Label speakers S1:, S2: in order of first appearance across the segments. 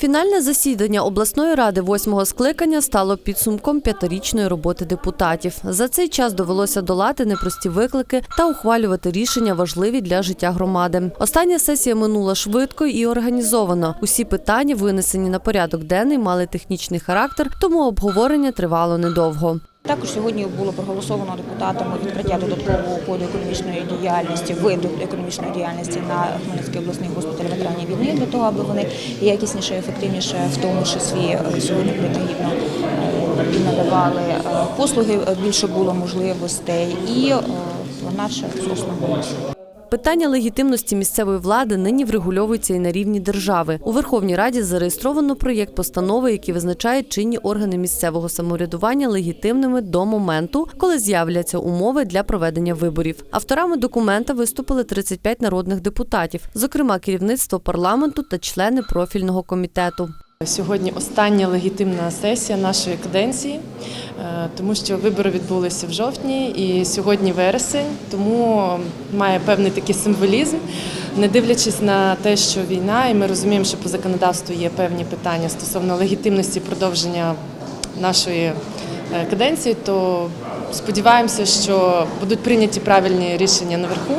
S1: Фінальне засідання обласної ради восьмого скликання стало підсумком п'ятирічної роботи депутатів. За цей час довелося долати непрості виклики та ухвалювати рішення важливі для життя громади. Остання сесія минула швидко і організовано. Усі питання, винесені на порядок денний, мали технічний характер, тому обговорення тривало недовго.
S2: Також сьогодні було проголосовано депутатами відкриття додаткового коду економічної діяльності, виду економічної діяльності на Хмельницький обласний госпіталь ветеранів для того, аби вони якісніше, ефективніше, в тому числі сьогодні принагідно е, надавали е, послуги, е, більше було можливостей і е, служба голосу.
S1: Питання легітимності місцевої влади нині врегульовується і на рівні держави. У Верховній Раді зареєстровано проєкт постанови, який визначає чинні органи місцевого самоврядування легітимними до моменту, коли з'являться умови для проведення виборів. Авторами документа виступили 35 народних депутатів, зокрема керівництво парламенту та члени профільного комітету.
S3: Сьогодні остання легітимна сесія нашої каденції, е, тому що вибори відбулися в жовтні і сьогодні вересень, тому має певний такий символізм. Не дивлячись на те, що війна, і ми розуміємо, що по законодавству є певні питання стосовно легітимності продовження нашої е, каденції, то сподіваємося, що будуть прийняті правильні рішення наверху,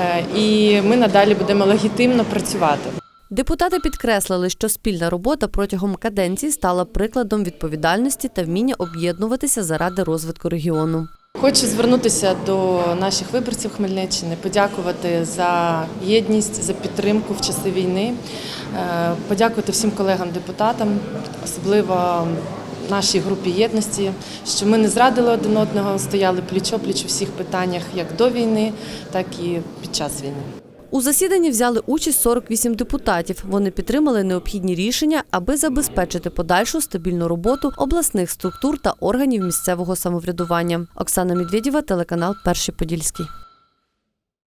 S3: е, і ми надалі будемо легітимно працювати.
S1: Депутати підкреслили, що спільна робота протягом каденції стала прикладом відповідальності та вміння об'єднуватися заради розвитку регіону.
S3: Хочу звернутися до наших виборців Хмельниччини, подякувати за єдність, за підтримку в часи війни, е, подякувати всім колегам-депутатам, особливо нашій групі єдності, що ми не зрадили один одного, стояли пліч-опліч у всіх питаннях як до війни, так і під час війни.
S1: У засіданні взяли участь 48 депутатів. Вони підтримали необхідні рішення, аби забезпечити подальшу стабільну роботу обласних структур та органів місцевого самоврядування. Оксана Медведєва, телеканал Перший Подільський.